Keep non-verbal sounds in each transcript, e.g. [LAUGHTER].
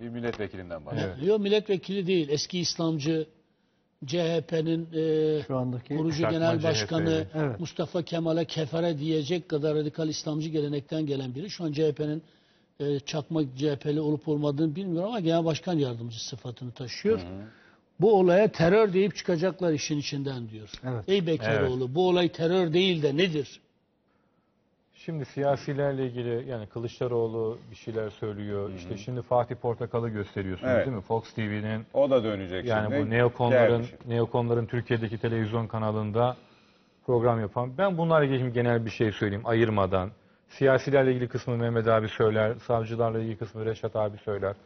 Bir milletvekilinden bahsediyor. Yok milletvekili değil. Eski İslamcı CHP'nin e, Şu andaki kurucu genel CHP'li. başkanı Evet. Mustafa Kemal'e kefere diyecek kadar radikal İslamcı gelenekten gelen biri. Şu an CHP'nin e, çakma CHP'li olup olmadığını bilmiyorum ama genel başkan yardımcısı sıfatını taşıyor. Bu olaya terör deyip çıkacaklar işin içinden diyor. Evet. Ey Bekaroğlu bu olay terör değil de nedir? Şimdi siyasilerle ilgili yani Kılıçdaroğlu bir şeyler söylüyor. İşte şimdi Fatih Portakal'ı gösteriyorsunuz Evet. değil mi? Fox TV'nin O da dönecek yani şimdi. bu neokonların Gelmiş. neokonların Türkiye'deki televizyon kanalında program yapan. Ben bunlarla ilgili genel bir şey söyleyeyim ayırmadan. Siyasilerle ilgili kısmı Mehmet abi söyler, savcılarla ilgili kısmı Reşat abi söyler.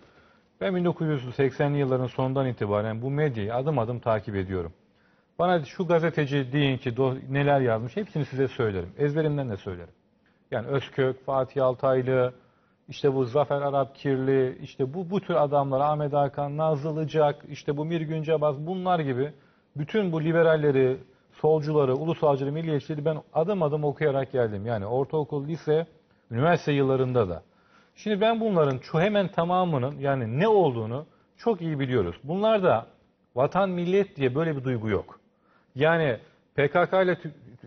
Ben 1980'li yılların sonundan itibaren bu medyayı adım adım takip ediyorum. Bana şu gazeteci deyin ki neler yazmış hepsini size söylerim. Ezberimden de söylerim. Yani Özkök, Fatih Altaylı, işte bu Zafer Arap Kirli, işte bu bu tür adamlar, Ahmet Hakan, Nazlı Ilıcak, işte bu Mirgün Cabaz bunlar gibi bütün bu liberalleri, solcuları, ulusalcıları, milliyetçileri ben adım adım okuyarak geldim. Yani ortaokul, lise, üniversite yıllarında da. Şimdi ben bunların şu hemen tamamının yani ne olduğunu çok iyi biliyoruz. Bunlarda vatan millet diye böyle bir duygu yok. Yani PKK ile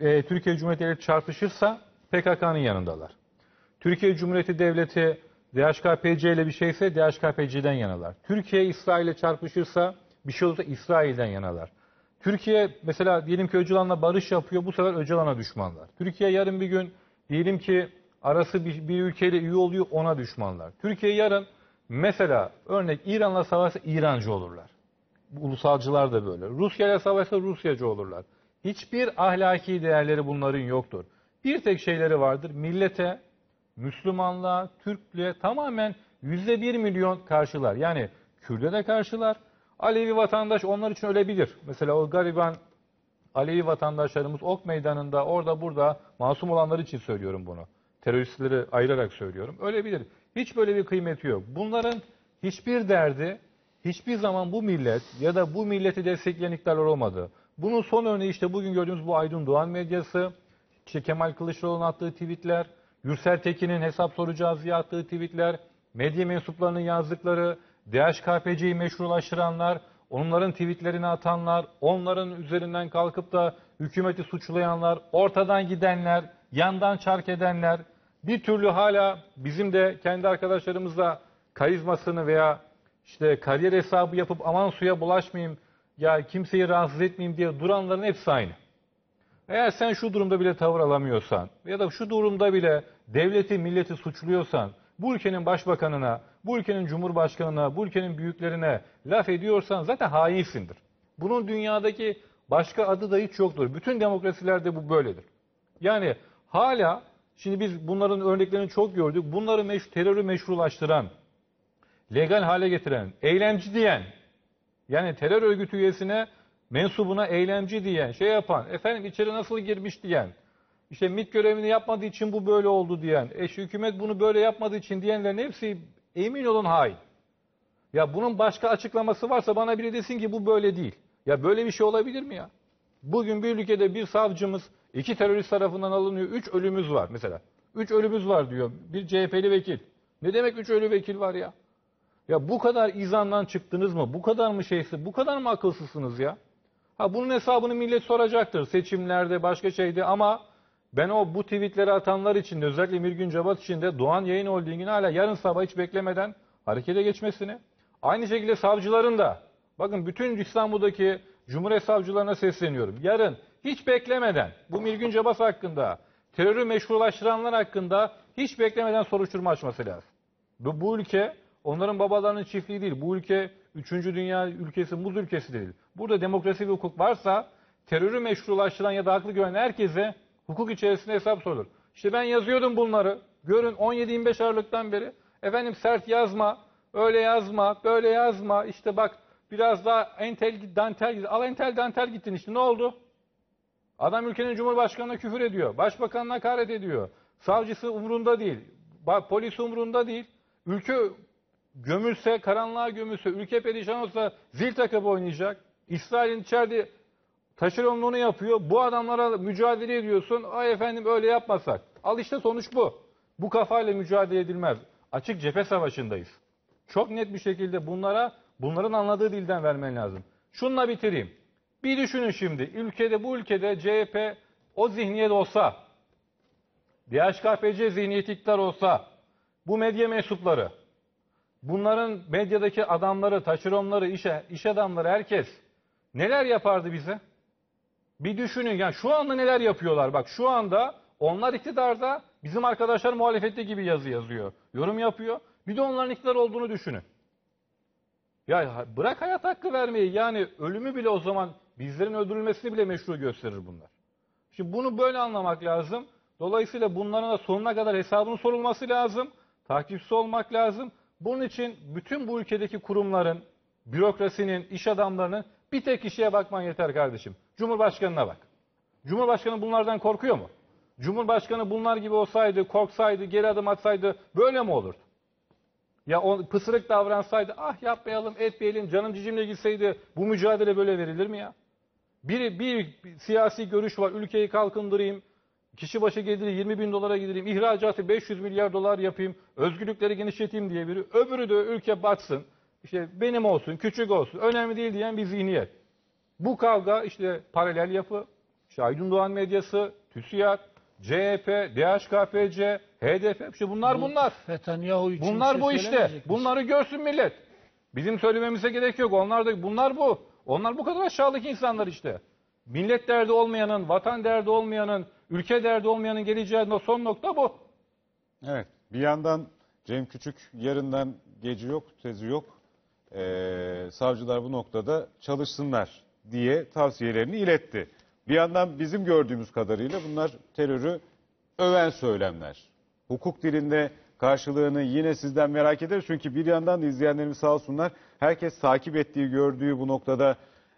e, Türkiye Cumhuriyeti çarpışırsa PKK'nın yanındalar. Türkiye Cumhuriyeti Devleti DHKPC ile bir şeyse DHKPC'den yanalar. Türkiye İsrail ile çarpışırsa bir şey olursa İsrail'den yanalar. Türkiye mesela diyelim ki Öcalan'la barış yapıyor bu sefer Öcalan'a düşmanlar. Türkiye yarın bir gün diyelim ki arası bir, bir ülkeyle üye oluyor ona düşmanlar. Türkiye yarın mesela örnek İran'la savaşsa İrancı olurlar. Ulusalcılar da böyle. Rusya ile savaşsa Rusyacı olurlar. Hiçbir ahlaki değerleri bunların yoktur. Bir tek şeyleri vardır. Millete, Müslümanlığa, Türklüğe tamamen yüzde bir milyon karşılar. Yani Kürt'e de karşılar. Alevi vatandaş onlar için ölebilir. Mesela o gariban Alevi vatandaşlarımız ok meydanında orada burada masum olanlar için söylüyorum bunu. Teröristleri ayırarak söylüyorum. Ölebilir. Hiç böyle bir kıymeti yok. Bunların hiçbir derdi hiçbir zaman bu millet ya da bu milleti destekleyen iktidarlar olmadı. Bunun son örneği işte bugün gördüğümüz bu Aydın Doğan medyası, işte Kemal Kılıçdaroğlu'nun attığı tweetler, Gürsel Tekin'in hesap soracağız diye attığı tweetler, medya mensuplarının yazdıkları, DHKPC'yi meşrulaştıranlar, onların tweetlerini atanlar, onların üzerinden kalkıp da hükümeti suçlayanlar, ortadan gidenler, yandan çark edenler, bir türlü hala bizim de kendi arkadaşlarımızla karizmasını veya işte kariyer hesabı yapıp aman suya bulaşmayayım, ya kimseyi rahatsız etmeyeyim diye duranların hepsi aynı. Eğer sen şu durumda bile tavır alamıyorsan ya da şu durumda bile devleti, milleti suçluyorsan, bu ülkenin başbakanına, bu ülkenin cumhurbaşkanına, bu ülkenin büyüklerine laf ediyorsan zaten hainsindir. Bunun dünyadaki başka adı da hiç yoktur. Bütün demokrasilerde bu böyledir. Yani hala şimdi biz bunların örneklerini çok gördük. Bunları meş terörü meşrulaştıran, legal hale getiren, eylemci diyen, yani terör örgütü üyesine, mensubuna eylemci diyen, şey yapan, efendim içeri nasıl girmiş diyen, işte MİT görevini yapmadığı için bu böyle oldu diyen, e şu hükümet bunu böyle yapmadığı için diyenlerin hepsi emin olun hain. Ya bunun başka açıklaması varsa bana biri desin ki bu böyle değil. Ya böyle bir şey olabilir mi ya? Bugün bir ülkede bir savcımız iki terörist tarafından alınıyor. Üç ölümüz var mesela. Üç ölümüz var diyor bir CHP'li vekil. Ne demek üç ölü vekil var ya? Ya bu kadar izandan çıktınız mı? Bu kadar mı şeysi? Bu kadar mı akılsızsınız ya? Ha bunun hesabını millet soracaktır seçimlerde başka şeyde ama ben o bu tweetleri atanlar için de özellikle Mirgün Cabat için de Doğan Yayın Holding'in hala yarın sabah hiç beklemeden harekete geçmesini aynı şekilde savcıların da bakın bütün İstanbul'daki Cumhuriyet savcılarına sesleniyorum. Yarın hiç beklemeden bu Mirgün Cabas hakkında terörü meşrulaştıranlar hakkında hiç beklemeden soruşturma açması lazım. Bu, bu ülke onların babalarının çiftliği değil. Bu ülke 3. dünya ülkesi, muz ülkesi değil. Burada demokrasi ve hukuk varsa terörü meşrulaştıran ya da haklı gören herkese hukuk içerisinde hesap sorulur. İşte ben yazıyordum bunları. Görün 17-25 Aralık'tan beri. Efendim sert yazma, öyle yazma, böyle yazma. İşte bak biraz daha entel dantel git. Al entel dantel gittin işte ne oldu? Adam ülkenin cumhurbaşkanına küfür ediyor. Başbakanına hakaret ediyor. Savcısı umrunda değil. Polis umrunda değil. Ülke gömülse, karanlığa gömülse, ülke perişan olsa zil takıp oynayacak. İsrail'in içeride taşeronluğunu yapıyor. Bu adamlara mücadele ediyorsun. Ay efendim öyle yapmasak. Al işte sonuç bu. Bu kafayla mücadele edilmez. Açık cephe savaşındayız. Çok net bir şekilde bunlara bunların anladığı dilden vermen lazım. Şununla bitireyim. Bir düşünün şimdi ülkede bu ülkede CHP o zihniyet olsa DHKPC zihniyeti iktidar olsa bu medya mensupları bunların medyadaki adamları, taşeronları, iş, iş adamları herkes neler yapardı bize? Bir düşünün yani şu anda neler yapıyorlar bak şu anda onlar iktidarda bizim arkadaşlar muhalefette gibi yazı yazıyor. Yorum yapıyor. Bir de onların iktidar olduğunu düşünün. Ya bırak hayat hakkı vermeyi yani ölümü bile o zaman bizlerin öldürülmesini bile meşru gösterir bunlar. Şimdi bunu böyle anlamak lazım. Dolayısıyla bunların da sonuna kadar hesabının sorulması lazım. Takipçisi olmak lazım. Bunun için bütün bu ülkedeki kurumların, bürokrasinin, iş adamlarının bir tek kişiye bakman yeter kardeşim. Cumhurbaşkanına bak. Cumhurbaşkanı bunlardan korkuyor mu? Cumhurbaşkanı bunlar gibi olsaydı, korksaydı, geri adım atsaydı böyle mi olurdu? Ya o pısırık davransaydı, ah yapmayalım, etmeyelim, canım cicimle gitseydi bu mücadele böyle verilir mi ya? Biri bir siyasi görüş var, ülkeyi kalkındırayım, kişi başı geliri 20 bin dolara gidireyim, ihracatı 500 milyar dolar yapayım, özgürlükleri genişleteyim diye biri. Öbürü de ülke batsın, işte benim olsun, küçük olsun, önemli değil diyen bir zihniyet. Bu kavga işte paralel yapı, işte Aydın Doğan medyası, TÜSİAD, CHP, DHKPC, HDP, işte bunlar bunlar. Netanyahu için Bunlar bir bu şey işte. Bunları görsün millet. Bizim söylememize gerek yok. Onlar da bunlar bu. Onlar bu kadar aşağılık insanlar işte. Millet derdi olmayanın, vatan derdi olmayanın, ülke derdi olmayanın geleceği son nokta bu. Evet. Bir yandan Cem Küçük yarından gece yok, tezi yok. Ee, savcılar bu noktada çalışsınlar diye tavsiyelerini iletti. Bir yandan bizim gördüğümüz kadarıyla bunlar terörü öven söylemler. Hukuk dilinde karşılığını yine sizden merak ederiz. Çünkü bir yandan da izleyenlerimiz sağ olsunlar herkes takip ettiği, gördüğü bu noktada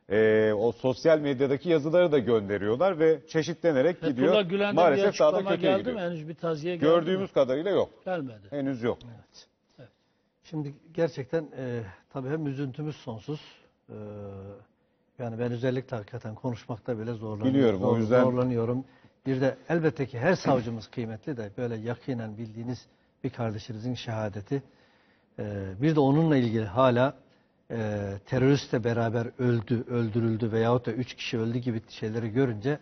e, o sosyal medyadaki yazıları da gönderiyorlar ve çeşitlenerek gidiyor. Fethullah Gülen'den bir Maalesef daha da kötüye geldi mi? gidiyor. Henüz bir taziye geldi Gördüğümüz mi? kadarıyla yok. Gelmedi. Henüz yok. Şimdi gerçekten e, tabii hem üzüntümüz sonsuz. E, yani ben özellikle hakikaten konuşmakta bile zorlanıyorum. Biliyorum, o Zor- yüzden- Zorlanıyorum. Bir de elbette ki her savcımız kıymetli de böyle yakinen bildiğiniz bir kardeşinizin şehadeti. E, bir de onunla ilgili hala e, teröristle beraber öldü, öldürüldü veyahut da üç kişi öldü gibi şeyleri görünce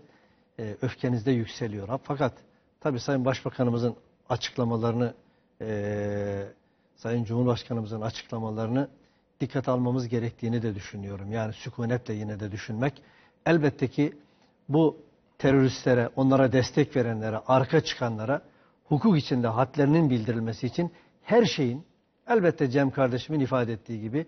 e, öfkeniz de yükseliyor. Fakat tabii Sayın Başbakanımızın açıklamalarını e, Sayın Cumhurbaşkanımızın açıklamalarını dikkat almamız gerektiğini de düşünüyorum. Yani sükunetle yine de düşünmek. Elbette ki bu teröristlere, onlara destek verenlere, arka çıkanlara hukuk içinde hadlerinin bildirilmesi için her şeyin elbette Cem kardeşimin ifade ettiği gibi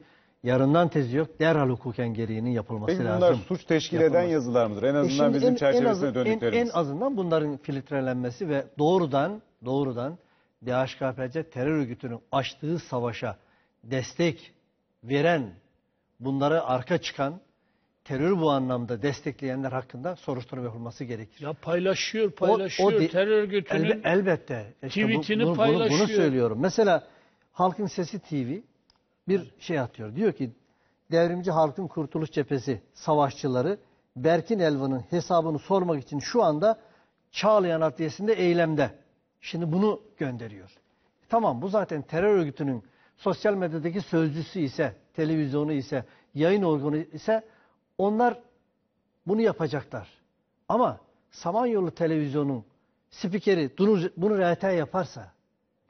yarından tezi yok. Derhal hukuken gereğinin yapılması Peki bunlar lazım. suç teşkil eden Yapılması. yazılar mıdır? En E azından şimdi bizim en- en çerçevesine azı- en- döndüklerimiz. En, azından bunların filtrelenmesi ve doğrudan doğrudan DHKPC terör örgütünün açtığı savaşa destek veren, bunları arka çıkan, terör bu anlamda destekleyenler hakkında soruşturma yapılması gerekir. Ya paylaşıyor, O- paylaşıyor. o de- terör örgütünün Elbe- elbette. İşte bu- tweetini bunu, bunu- bunu paylaşıyor. söylüyorum. Mesela Halkın Sesi TV bir şey atıyor. Diyor ki Devrimci Halkın Kurtuluş Cephesi savaşçıları Berkin Elvan'ın hesabını sormak için şu anda Çağlayan Adliyesi'nde eylemde. Şimdi bunu gönderiyor. Tamam bu zaten terör örgütünün sosyal medyadaki sözcüsü ise, televizyonu ise, yayın organı ise onlar bunu yapacaklar. Ama Samanyolu televizyonun spikeri bunu, bunu RT yaparsa,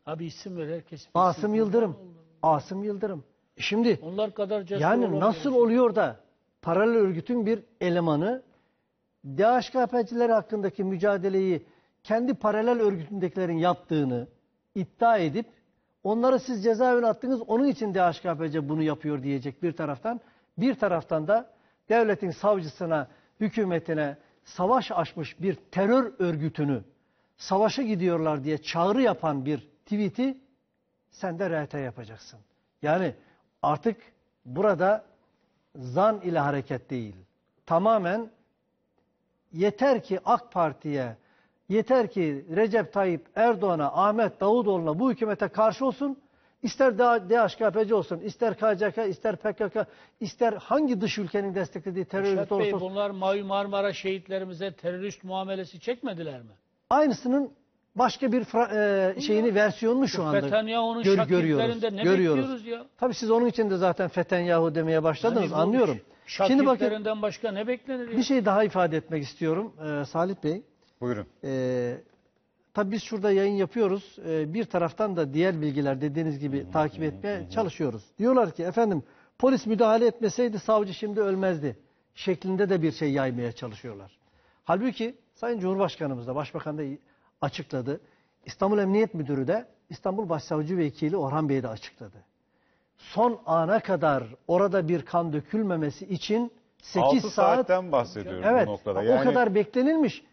Abi isim ver herkes. bilsin. Asım Yıldırım, Asım Yıldırım. E Şimdi Onlar kadar cesur yani nasıl oluyor da paralel örgütün bir elemanı DHKP'ciler hakkındaki mücadeleyi kendi paralel örgütündekilerin yaptığını iddia edip onları siz cezaevine attınız onun için DHKPC bunu yapıyor diyecek bir taraftan. Bir taraftan da devletin savcısına, hükümetine savaş açmış bir terör örgütünü savaşa gidiyorlar diye çağrı yapan bir tweet'i sen de RT yapacaksın. Yani artık burada zan ile hareket değil. Tamamen yeter ki AK Parti'ye, yeter ki Recep Tayyip Erdoğan'a, Ahmet Davutoğlu'na bu hükümete karşı olsun. İster DHKPC olsun, ister KCK, ister PKK, ister hangi dış ülkenin desteklediği terör Reşat örgütü Bey olsun. bunlar Mavi Marmara şehitlerimize terörist muamelesi çekmediler mi? Aynısının başka bir fra- e, şeyini versiyonunu şu anda Netanyahu'nun gör- şakirtlerinden ne görüyoruz. bekliyoruz ya? Tabii siz onun için de zaten Fetenyahu demeye başladınız Yani anlıyorum. Şimdi bakın başka ne beklenir ya? bir şey daha ifade etmek istiyorum e, Salih Bey. Buyurun. E, tabii biz şurada yayın yapıyoruz. E, bir taraftan da diğer bilgiler dediğiniz gibi takip etmeye çalışıyoruz. Diyorlar ki efendim polis müdahale etmeseydi savcı şimdi ölmezdi şeklinde de bir şey yaymaya çalışıyorlar. Halbuki Sayın Cumhurbaşkanımız da Başbakan da açıkladı. İstanbul Emniyet Müdürü de İstanbul Başsavcı Vekili Orhan Bey de açıkladı. Son ana kadar orada bir kan dökülmemesi için 8 6 saat saatten bahsediyoruz Evet, bu noktada. o Yani kadar beklenilmiş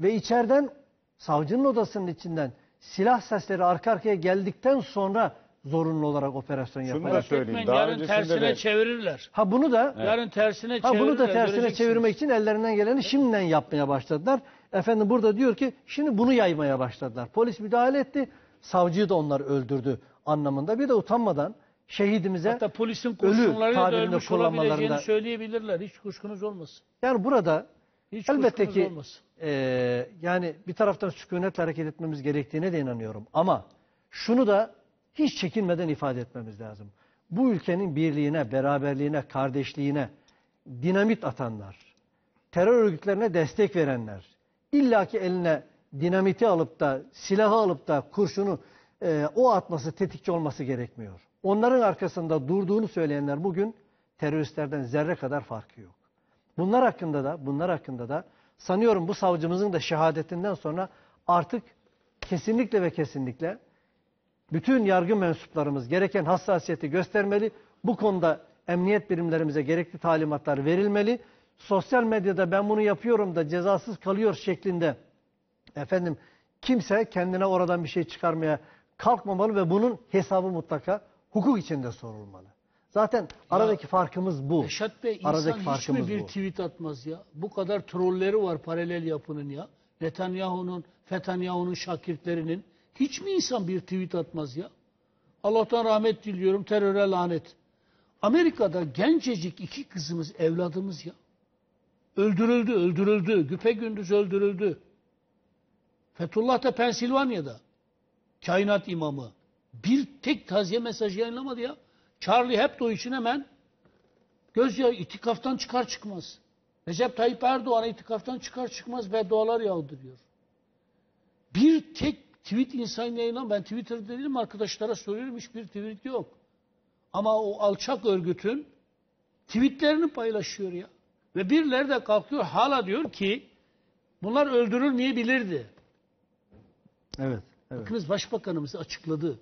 ve içeriden savcının odasının içinden silah sesleri arka arkaya geldikten sonra zorunlu olarak operasyon Şunu yapmaya. da söyleyeyim. Daha yarın tersine de- çevirirler. Ha bunu da Yarın tersine ha bunu da tersine çevirmek için ellerinden geleni şimdiden yapmaya başladılar. Efendim burada diyor ki şimdi bunu yaymaya başladılar. Polis müdahale etti. Savcıyı da onlar öldürdü anlamında. Bir de utanmadan şehidimize Hatta polisin kurşunlarıyla da tabirinde ölmüş kullanmalarında olabileceğini söyleyebilirler. Hiç kuşkunuz olmasın. yani burada Hiç Elbette ki olmasın. e, yani bir taraftan sükunetle hareket etmemiz gerektiğine de inanıyorum. Ama şunu da hiç çekinmeden ifade etmemiz lazım. Bu ülkenin birliğine, beraberliğine, kardeşliğine dinamit atanlar, terör örgütlerine destek verenler, illaki eline dinamiti alıp da, silahı alıp da kurşunu e, o atması, tetikçi olması gerekmiyor. Onların arkasında durduğunu söyleyenler bugün teröristlerden zerre kadar farkı yok. Bunlar hakkında da, bunlar hakkında da sanıyorum bu savcımızın da şehadetinden sonra artık kesinlikle ve kesinlikle bütün yargı mensuplarımız gereken hassasiyeti göstermeli. Bu konuda emniyet birimlerimize gerekli talimatlar verilmeli. Sosyal medyada ben bunu yapıyorum da cezasız kalıyor şeklinde efendim kimse kendine oradan bir şey çıkarmaya kalkmamalı ve bunun hesabı mutlaka hukuk içinde sorulmalı. Zaten aradaki farkımız bu. Reşat Bey Aradaki insan hiç mi bir bu. tweet atmaz ya? Bu kadar trolleri var paralel yapının ya. Netanyahu'nun, Fetanyahu'nun şakirtlerinin. Hiç mi insan bir tweet atmaz ya? Allah'tan rahmet diliyorum, teröre lanet. Amerika'da gencecik iki kızımız, evladımız ya. Öldürüldü, öldürüldü. Güpe gündüz öldürüldü. Fethullah da Pensilvanya'da. Kainat imamı. Bir tek taziye mesajı yayınlamadı ya. Charlie Hebdo için hemen gözyağı itikaftan çıkar çıkmaz. Recep Tayyip Erdoğan itikaftan çıkar çıkmaz beddualar yağdırıyor. Bir tek tweet insan yayınlan ben Twitter'da değilim arkadaşlara soruyorum hiçbir tweet yok. Ama o alçak örgütün tweetlerini paylaşıyor ya. Ve birileri de kalkıyor hala diyor ki bunlar öldürülmeyebilirdi. Evet, evet. Bakınız Başbakanımız açıkladı.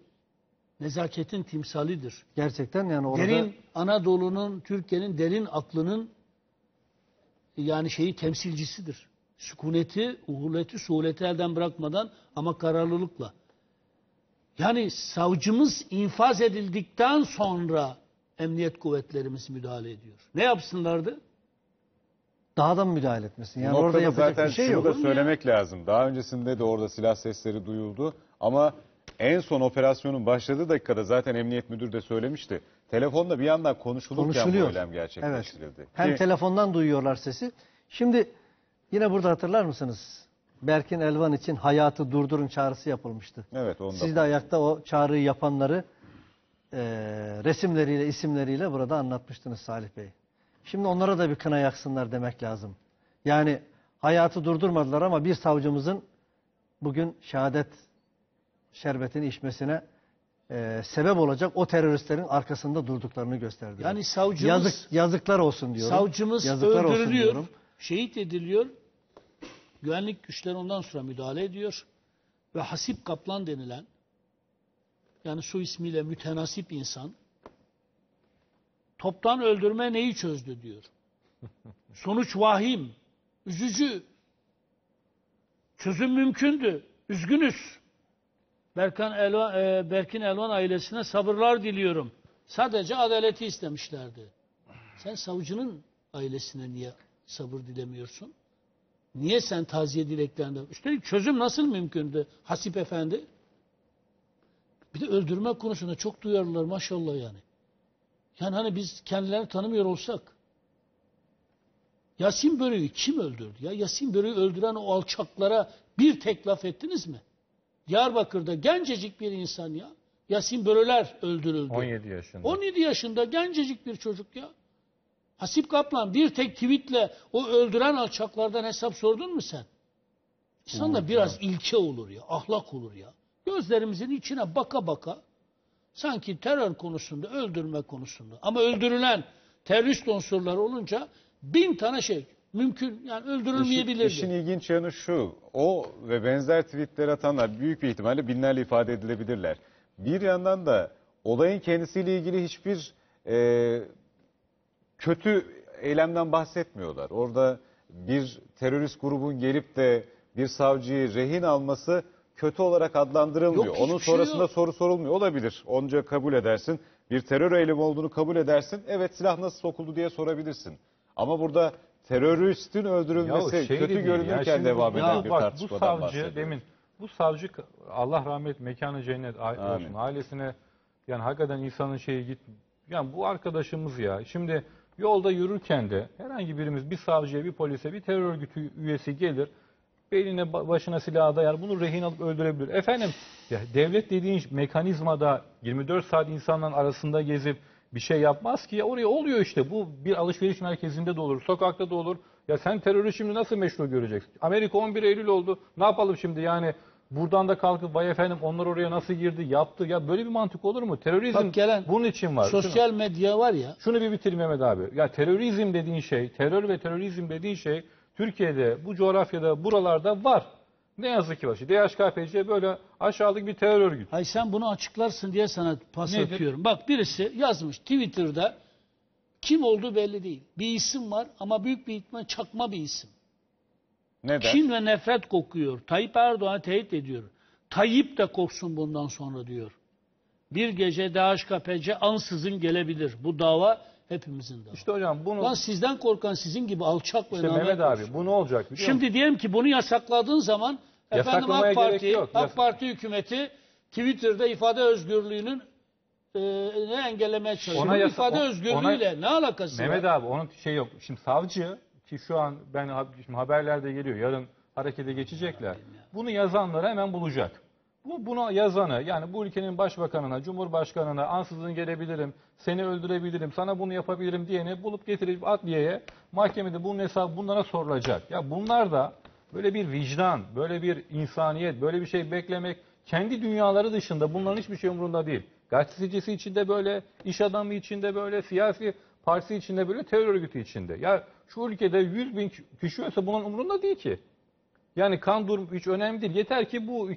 Nezaketin timsalidir. Gerçekten yani orada Derin Anadolu'nun, Türkiye'nin derin aklının yani şeyi temsilcisidir. Sükuneti, uhuleti, suhuleti elden bırakmadan ama kararlılıkla. Yani savcımız infaz edildikten sonra emniyet kuvvetlerimiz müdahale ediyor. Ne yapsınlardı? Daha da müdahale etmesin? Yani Bu orada noktada yapacak zaten bir şey şunu yok. da söylemek lazım. Daha öncesinde de orada silah sesleri duyuldu. Ama en son operasyonun başladığı dakikada zaten emniyet müdürü de söylemişti. Telefonda bir yandan konuşulurken bu Konuşuluyor. eylem gerçekleştirildi. Hem Ki- telefondan duyuyorlar sesi. Şimdi yine burada hatırlar mısınız? Berkin Elvan için hayatı durdurun çağrısı yapılmıştı. evet onu da Siz de ayakta o çağrıyı yapanları e, resimleriyle, isimleriyle burada anlatmıştınız Salih Bey. Şimdi onlara da bir kına yaksınlar demek lazım. Yani hayatı durdurmadılar ama bir savcımızın bugün şehadet şerbetini içmesine e, sebep olacak o teröristlerin arkasında durduklarını gösterdiler. Yani savcımız Yazık, yazıklar olsun diyorum. Savcımız Yazıklar öldürülüyor, diyorum. şehit ediliyor. Güvenlik güçleri ondan sonra müdahale ediyor. Ve Hasip Kaplan denilen yani su ismiyle mütenasip insan toptan öldürme neyi çözdü diyor. [LAUGHS] Sonuç vahim, üzücü. Çözüm mümkündü. Üzgünüz. Berkan Elvan, e, Berkin Elvan ailesine sabırlar diliyorum. Sadece adaleti istemişlerdi. Sen savcının ailesine niye sabır dilemiyorsun? Niye sen taziye dileklerinde? Üstelik çözüm nasıl mümkündü Hasip Efendi? Bir de öldürme konusunda çok duyarlılar maşallah yani. Yani hani biz kendilerini tanımıyor olsak Yasin Börü'yü kim öldürdü? Ya Yasin Börü'yü öldüren o alçaklara bir tek laf ettiniz mi? Diyarbakır'da gencecik bir insan ya. Yasin Böröler öldürüldü. 17 yaşında. 17 yaşında gencecik bir çocuk ya. Hasip Kaplan bir tek tweetle o öldüren alçaklardan hesap sordun mu sen? İnsanda biraz ilke olur ya, ahlak olur ya. Gözlerimizin içine baka baka sanki terör konusunda, öldürme konusunda ama öldürülen terörist unsurlar olunca bin tane şey mümkün yani öldürülmeyebilirdi. İşin, işin ilginç yanı şu. O ve benzer tweetler atanlar büyük bir ihtimalle binlerle ifade edilebilirler. Bir yandan da olayın kendisiyle ilgili hiçbir e, kötü eylemden bahsetmiyorlar. Orada bir terörist grubun gelip de bir savcıyı rehin alması kötü olarak adlandırılmıyor. Yok, Onun şey sonrasında yok. soru sorulmuyor. Olabilir. Onca kabul edersin. Bir terör eylemi olduğunu kabul edersin. Evet silah nasıl sokuldu diye sorabilirsin. Ama burada teröristin öldürülmesi Yahu şey kötü de değil görünürken ya, şimdi devam bu- eden ya bir bak, tartışmadan Bu savcı bahsediyoruz. demin bu savcı Allah rahmet mekanı cennet a- Amin. olsun. Ailesine yani hakikaten insanın şeyi git. Yani bu arkadaşımız ya. Şimdi yolda yürürken de herhangi birimiz bir savcıya, bir polise, bir terör örgütü üyesi gelir. Beline ba- başına silah dayar. Bunu rehin alıp öldürebilir. Efendim ya devlet dediğin mekanizmada 24 saat insanların arasında gezip bir şey yapmaz ki. Ya oraya oluyor işte. Bu bir alışveriş merkezinde de olur. Sokakta da olur. Ya sen terörü şimdi nasıl meşru göreceksin? Amerika 11 Eylül oldu. Ne yapalım şimdi yani? Buradan da kalkıp vay efendim onlar oraya nasıl girdi, yaptı. Ya böyle bir mantık olur mu? Terörizm Bak gelen bunun için var. Şunu- Sosyal medya var ya şunu bir bitireyim Mehmet abi. Ya terörizm dediğin şey, terör ve terörizm dediğin şey Türkiye'de, bu coğrafyada, buralarda var. Ne yazık ki var. DHKPC böyle aşağılık bir terör örgütü. Hay sen bunu açıklarsın diye sana pas Nedir? atıyorum. Bak birisi yazmış Twitter'da kim olduğu belli değil. Bir isim var ama büyük bir ihtimal çakma bir isim. Neden? Kin ve nefret kokuyor. Tayyip Erdoğan tehdit ediyor. Tayyip de korksun bundan sonra diyor. Bir gece DHKPC ansızın gelebilir. Bu dava hepimizin davası. İşte hocam bunu Lan sizden korkan sizin gibi alçak ve işte Mehmet abi bu ne olacak biliyor musun? Şimdi diyelim ki bunu yasakladığın zaman efendim AK Parti, yok. AK Parti hükümeti Twitter'da ifade özgürlüğünün e, ne engellemeye çalışıyor. Ona yasa- ifade özgürlüğüyle ne alakası Mehmet var? abi onun şey yok. Şimdi savcı ki şu an ben şimdi haberlerde geliyor. Yarın harekete geçecekler. Bunu yazanları hemen bulacak. Bu bunu yazanı yani bu ülkenin başbakanına, cumhurbaşkanına ansızın gelebilirim, seni öldürebilirim, sana bunu yapabilirim diyeni bulup getirip adliyeye, mahkemede bunun hesabı bunlara sorulacak. Ya bunlar da böyle bir vicdan, böyle bir insaniyet, böyle bir şey beklemek kendi dünyaları dışında bunların hiçbir şey umurunda değil. Gazetecisi içinde böyle, iş adamı içinde böyle, siyasi partisi içinde böyle, terör örgütü içinde. Ya şu ülkede 100 bin kişi ölse bunun umurunda değil ki. Yani kan durum hiç önemli değil. Yeter ki bu